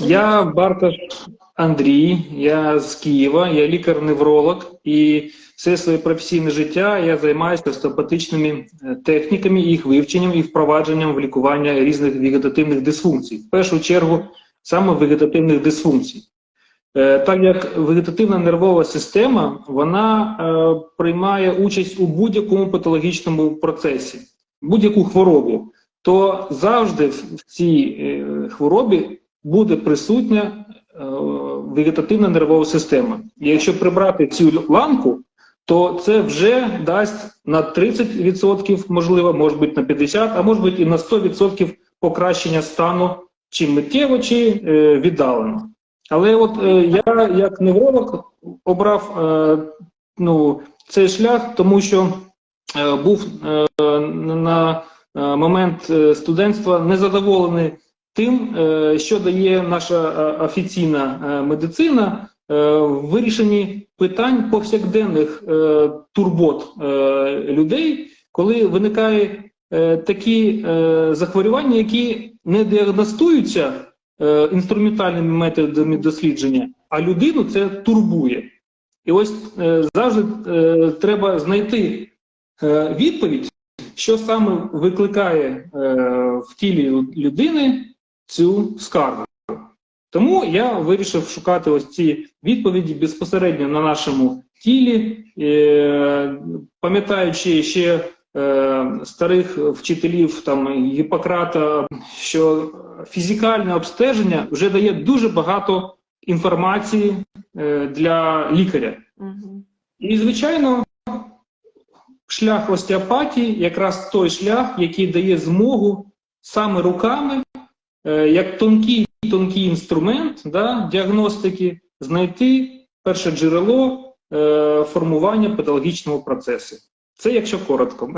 Я Барташ Андрій, я з Києва, я лікар-невролог, і все своє професійне життя я займаюся остеопатичними е, техніками, їх вивченням і впровадженням в лікування різних вегетативних дисфункцій. В першу чергу саме вегетативних дисфункцій. Е, Так як вегетативна нервова система вона е, приймає участь у будь-якому патологічному процесі, будь-яку хворобу, то завжди в цій е, хворобі буде присутня е, вегетативна нервова система. І якщо прибрати цю ланку, то це вже дасть на 30%, можливо, може бути на 50%, а може бути і на 100% покращення стану чи миттєво, чи е, віддалено. Але от я, як невролог, обрав ну, цей шлях, тому що був на момент е, студентства незадоволений тим, е, що дає наша е, офіційна е, медицина е, в вирішенні питань повсякденних е, турбот е, людей, коли виникає е, такі е, захворювання, які не діагностуються е, інструментальними методами дослідження, а людину це турбує. І ось е, завжди е, треба знайти е, відповідь, що саме викликає е, в тілі людини цю скаргу. Тому я вирішив шукати ось ці відповіді безпосередньо на нашому тілі, е, пам'ятаючи ще е, старих вчителів там Гіппократа, що фізикальне обстеження вже дає дуже багато інформації е, для лікаря. Мгм. І, звичайно, шлях остеопатії якраз той шлях, який дає змогу саме руками, е, як тонкий тонкий інструмент да, діагностики, знайти перше джерело е, формування педагогічного процесу. Це якщо коротко.